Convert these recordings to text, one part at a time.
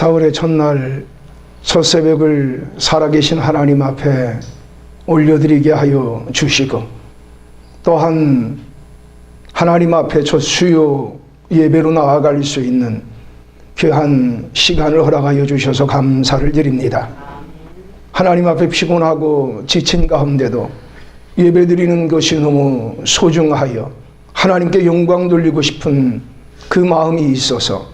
4월의 첫날 첫 새벽을 살아계신 하나님 앞에 올려드리게 하여 주시고 또한 하나님 앞에 첫 수요 예배로 나아갈 수 있는 귀한 시간을 허락하여 주셔서 감사를 드립니다. 하나님 앞에 피곤하고 지친 가운데도 예배 드리는 것이 너무 소중하여 하나님께 영광 돌리고 싶은 그 마음이 있어서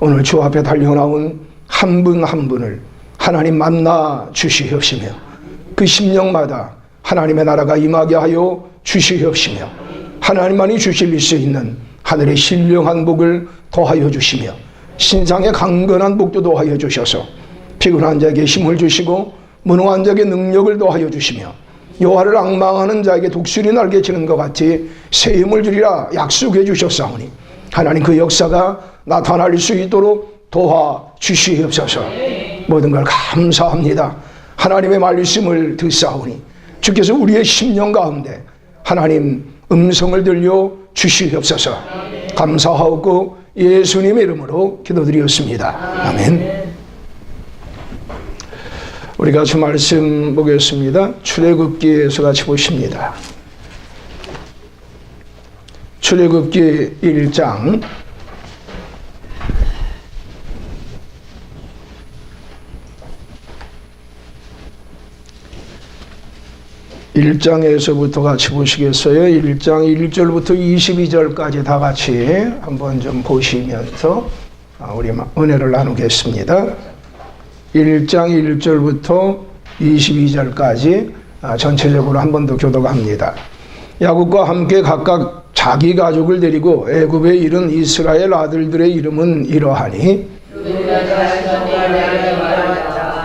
오늘 주 앞에 달려나온 한분한 분을 하나님 만나 주시옵시며 그 심령마다 하나님의 나라가 임하게 하여 주시옵시며 하나님만이 주실 수 있는 하늘의 신령한 복을 더하여 주시며 신상의 강건한 복도 더하여 주셔서 피곤한 자에게 힘을 주시고 무능한 자에게 능력을 더하여 주시며 여호와를 악망하는 자에게 독수리 날개 치는 것 같이 새 힘을 주리라 약속해 주셨사오니 하나님 그 역사가 나타날 수 있도록 도와 주시옵소서. 모든 걸 감사합니다. 하나님의 말씀을 듣사오니 주께서 우리의 심령 가운데 하나님 음성을 들려 주시옵소서. 감사하고 예수님의 이름으로 기도드리었습니다. 아멘. 우리가 주 말씀 보겠습니다. 출애굽기에서 같이 보십니다. 출애굽기 1장 1장에서부터 같이 보시겠어요? 1장 1절부터 22절까지 다 같이 한번 좀 보시면서 아, 우리 은혜를 나누겠습니다. 1장 1절부터 22절까지 아, 전체적으로 한 번 더 교도합니다. 야곱과 함께 각각 자기 가족을 데리고 애굽에 이른 이스라엘 아들들의 이름은 이러하니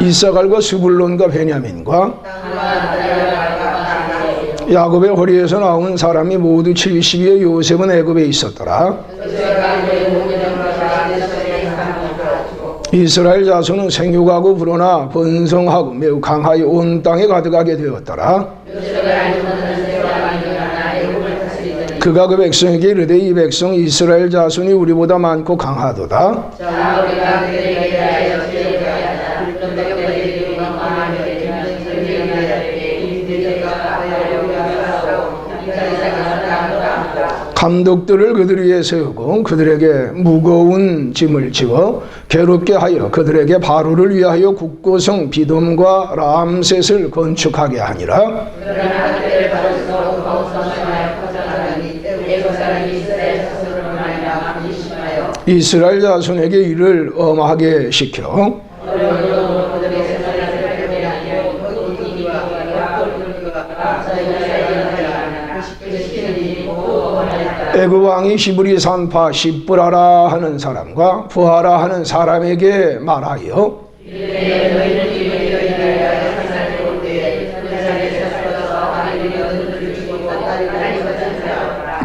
이사갈과 스불론과 베냐민과 야곱의 허리에서 나온 사람이 모두 70이여 요셉은 애굽에 있었더라. 이스라엘 자손은 생육하고 불어나 번성하고 매우 강하여 온 땅에 가득하게 되었더라. 그가 그 백성에게 이르되 이 백성 이스라엘 자손이 우리보다 많고 강하도다. 감독들을 그들 위에 세우고 그들에게 무거운 짐을 지워 괴롭게 하여 그들에게 바로를 위하여 국고성 비돔과 람셋을 건축하게 하니라. 이스라엘 자손에게 이를 엄하게 시켜 애굽 왕이 시브리 산파 시브라라 하는 사람과 부하라 하는 사람에게 말하여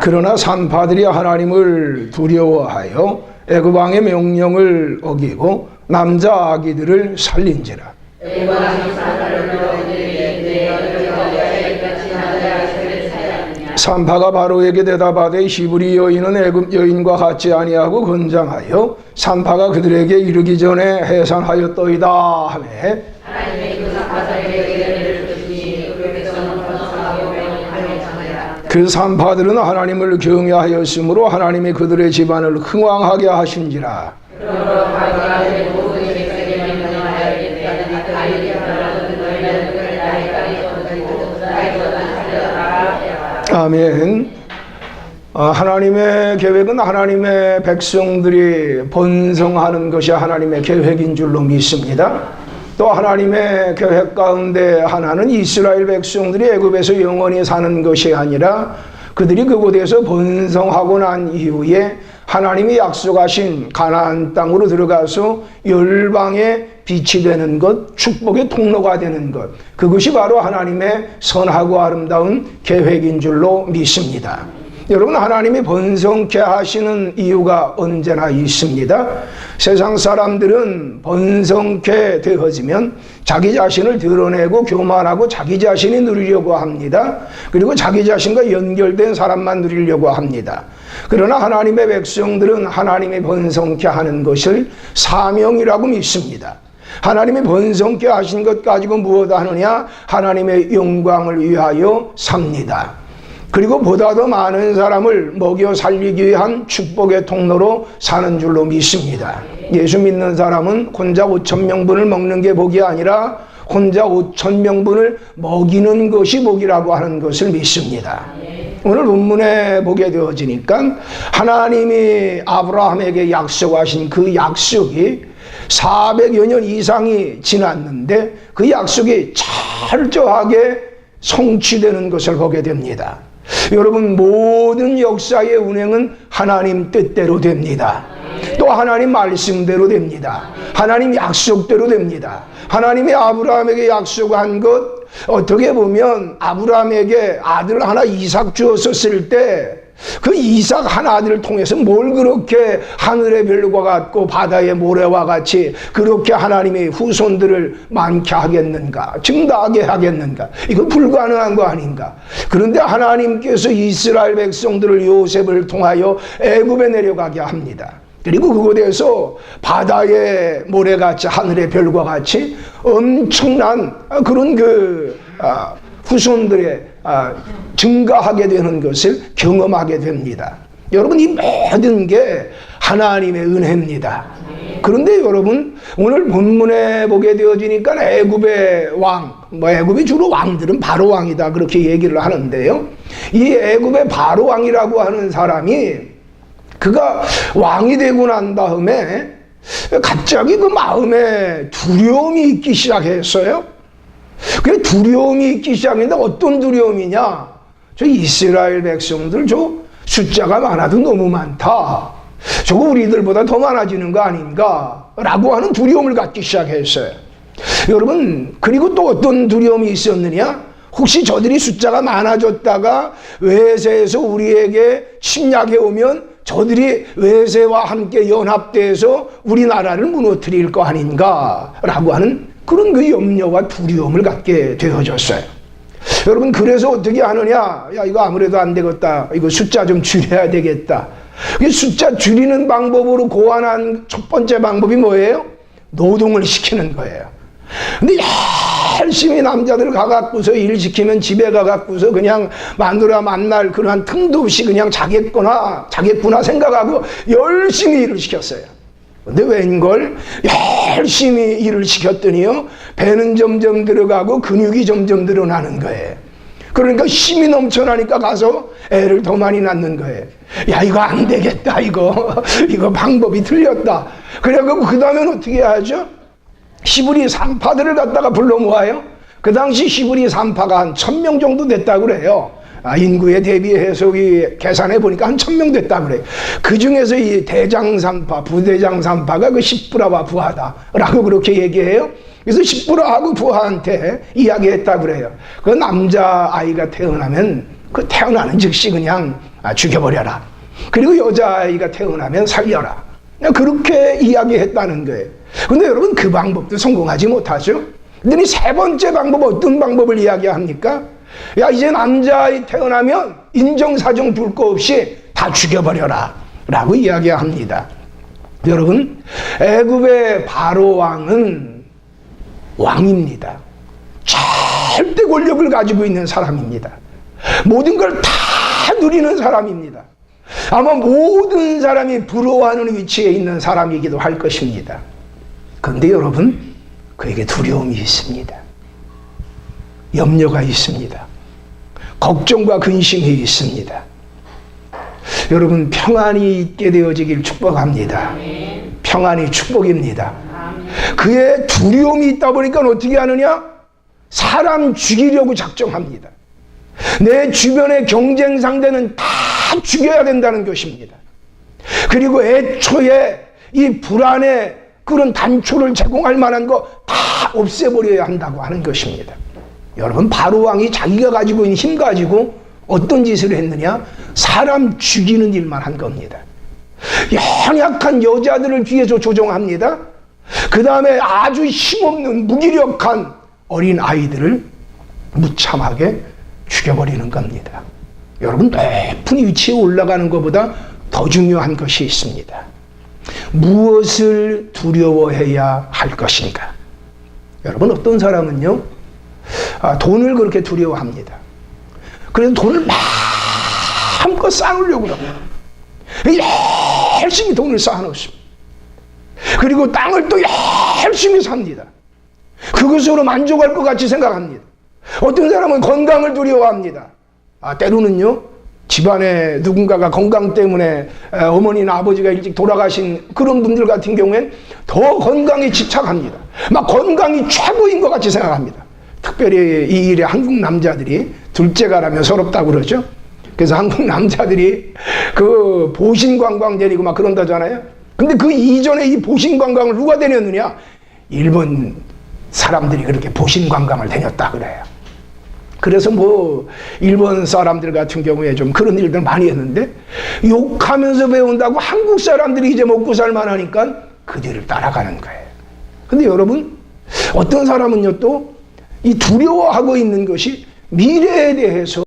그러나 산파들이 하나님을 두려워하여 애굽 왕의 명령을 어기고 남자 아기들을 살린지라 산파가 바로에게 대답하되 히브리 여인은 애굽 여인과 같지 아니하고 건장하여 산파가 그들에게 이르기 전에 해산하였더이다 하매. 그 산파들은 하나님을 경외하였으므로 하나님이 그들의 집안을 흥왕하게 하신지라 아멘. 아, 하나님의 계획은 하나님의 백성들이 번성하는 것이 하나님의 계획인 줄로 믿습니다. 또 하나님의 계획 가운데 하나는 이스라엘 백성들이 애굽에서 영원히 사는 것이 아니라 그들이 그곳에서 번성하고 난 이후에 하나님이 약속하신 가나안 땅으로 들어가서 열방의 빛이 되는 것, 축복의 통로가 되는 것. 그것이 바로 하나님의 선하고 아름다운 계획인 줄로 믿습니다. 여러분 하나님이 번성케 하시는 이유가 언제나 있습니다. 세상 사람들은 번성케 되어지면 자기 자신을 드러내고 교만하고 자기 자신이 누리려고 합니다. 그리고 자기 자신과 연결된 사람만 누리려고 합니다. 그러나 하나님의 백성들은 하나님이 번성케 하는 것을 사명이라고 믿습니다. 하나님이 번성케 하신 것 가지고 무엇 하느냐? 하나님의 영광을 위하여 삽니다. 그리고 보다 더 많은 사람을 먹여 살리기 위한 축복의 통로로 사는 줄로 믿습니다. 예수 믿는 사람은 혼자 5천 명분을 먹는 게 복이 아니라 혼자 5천 명분을 먹이는 것이 복이라고 하는 것을 믿습니다. 오늘 본문에 보게 되어지니까 하나님이 아브라함에게 약속하신 그 약속이 400여 년 이상이 지났는데 그 약속이 철저하게 성취되는 것을 보게 됩니다. 여러분 모든 역사의 운행은 하나님 뜻대로 됩니다. 또 하나님 말씀대로 됩니다. 하나님 약속대로 됩니다. 하나님이 아브라함에게 약속한 것 어떻게 보면 아브라함에게 아들 하나 이삭 주었었을 때 그 이삭 한 아들을 통해서 뭘 그렇게 하늘의 별과 같고 바다의 모래와 같이 그렇게 하나님의 후손들을 많게 하겠는가 증다하게 하겠는가? 이거 불가능한 거 아닌가? 그런데 하나님께서 이스라엘 백성들을 요셉을 통하여 애굽에 내려가게 합니다. 그리고 그곳에서 바다의 모래같이 하늘의 별과 같이 엄청난 그런 그 아, 후손들의 아, 증가하게 되는 것을 경험하게 됩니다. 여러분 이 모든 게 하나님의 은혜입니다. 그런데 여러분 오늘 본문에 보게 되어지니까 애굽의 왕, 뭐 애굽이 주로 왕들은 바로 왕이다 그렇게 얘기를 하는데요. 이 애굽의 바로 왕이라고 하는 사람이 그가 왕이 되고 난 다음에 갑자기 그 마음에 두려움이 있기 시작했어요. 그 두려움이 있기 시작했는데 어떤 두려움이냐? 저 이스라엘 백성들 저 숫자가 많아도 너무 많다. 저거 우리들보다 더 많아지는 거 아닌가? 라고 하는 두려움을 갖기 시작했어요. 여러분, 그리고 또 어떤 두려움이 있었느냐? 혹시 저들이 숫자가 많아졌다가 외세에서 우리에게 침략해 오면 저들이 외세와 함께 연합돼서 우리나라를 무너뜨릴 거 아닌가라고 하는 그런 그 염려와 두려움을 갖게 되어졌어요. 여러분 그래서 어떻게 하느냐? 야 이거 아무래도 안 되겠다. 이거 숫자 좀 줄여야 되겠다. 그 숫자 줄이는 방법으로 고안한 첫 번째 방법이 뭐예요? 노동을 시키는 거예요. 근데 열심히 남자들 가갖고서 일 시키면 집에 가갖고서 그냥 마누라 만날 그러한 틈도 없이 그냥 자겠구나, 자겠구나 생각하고 열심히 일을 시켰어요. 근데 웬걸 열심히 일을 시켰더니요 배는 점점 들어가고 근육이 점점 늘어나는 거예요. 그러니까 힘이 넘쳐나니까 가서 애를 더 많이 낳는 거예요. 야 이거 안 되겠다 이거 이거 방법이 틀렸다. 그래갖고 그 다음엔 어떻게 하죠? 시부리 산파들을 갖다가 불러 모아요. 그 당시 시부리 산파가 한 천 명 정도 됐다고 그래요. 아, 인구에 대비해서 이 계산해 보니까 한 천 명 됐다 그래. 그 중에서 이 대장산파, 부대장산파가 그 십부라와 부하다라고 그렇게 얘기해요. 그래서 십부라하고 부하한테 이야기했다 그래요. 그 남자 아이가 태어나면 그 태어나는 즉시 그냥 아, 죽여버려라. 그리고 여자 아이가 태어나면 살려라. 그렇게 이야기했다는 거예요. 근데 여러분 그 방법도 성공하지 못하죠. 근데 세 번째 방법 어떤 방법을 이야기합니까? 야 이제 남자아이 태어나면 인정사정 둘거 없이 다 죽여버려라 라고 이야기합니다. 여러분 애굽의 바로 왕은 왕입니다. 절대 권력을 가지고 있는 사람입니다. 모든 걸 다 누리는 사람입니다. 아마 모든 사람이 부러워하는 위치에 있는 사람이기도 할 것입니다. 그런데 여러분, 그에게 두려움이 있습니다. 염려가 있습니다. 걱정과 근심이 있습니다. 여러분, 평안이 있게 되어지길 축복합니다. 평안이 축복입니다. 그의 두려움이 있다 보니까 어떻게 하느냐? 사람 죽이려고 작정합니다. 내 주변의 경쟁 상대는 다 죽여야 된다는 것입니다. 그리고 애초에 이 불안의 그런 단초를 제공할 만한 거 다 없애버려야 한다고 하는 것입니다. 여러분 바로 왕이 자기가 가지고 있는 힘 가지고 어떤 짓을 했느냐? 사람 죽이는 일만 한 겁니다. 연약한 여자들을 뒤에서 조종합니다. 그 다음에 아주 힘없는 무기력한 어린 아이들을 무참하게 죽여버리는 겁니다. 여러분 높은 위치에 올라가는 것보다 더 중요한 것이 있습니다. 무엇을 두려워해야 할 것인가? 여러분 어떤 사람은요 아, 돈을 그렇게 두려워합니다. 그래서 돈을 마음껏 쌓으려고 그러고 열심히 돈을 쌓아놓습니다. 그리고 땅을 또 열심히 삽니다. 그것으로 만족할 것 같이 생각합니다. 어떤 사람은 건강을 두려워합니다. 아, 때로는요, 집안에 누군가가 건강 때문에 에, 어머니나 아버지가 일찍 돌아가신 그런 분들 같은 경우엔 더 건강에 집착합니다. 막 건강이 최고인 것 같이 생각합니다. 특별히 이 일에 한국 남자들이 둘째가라면 서럽다고 그러죠. 그래서 한국 남자들이 그 보신 관광 데리고 막 그런다잖아요. 근데 그 이전에 이 보신 관광을 누가 다녔느냐? 일본 사람들이 그렇게 보신 관광을 다녔다 그래요. 그래서 뭐 일본 사람들 같은 경우에 좀 그런 일들 많이 했는데 욕하면서 배운다고 한국 사람들이 이제 먹고 살만하니까 그 뒤를 따라가는 거예요. 근데 여러분 어떤 사람은요 또 이 두려워하고 있는 것이 미래에 대해서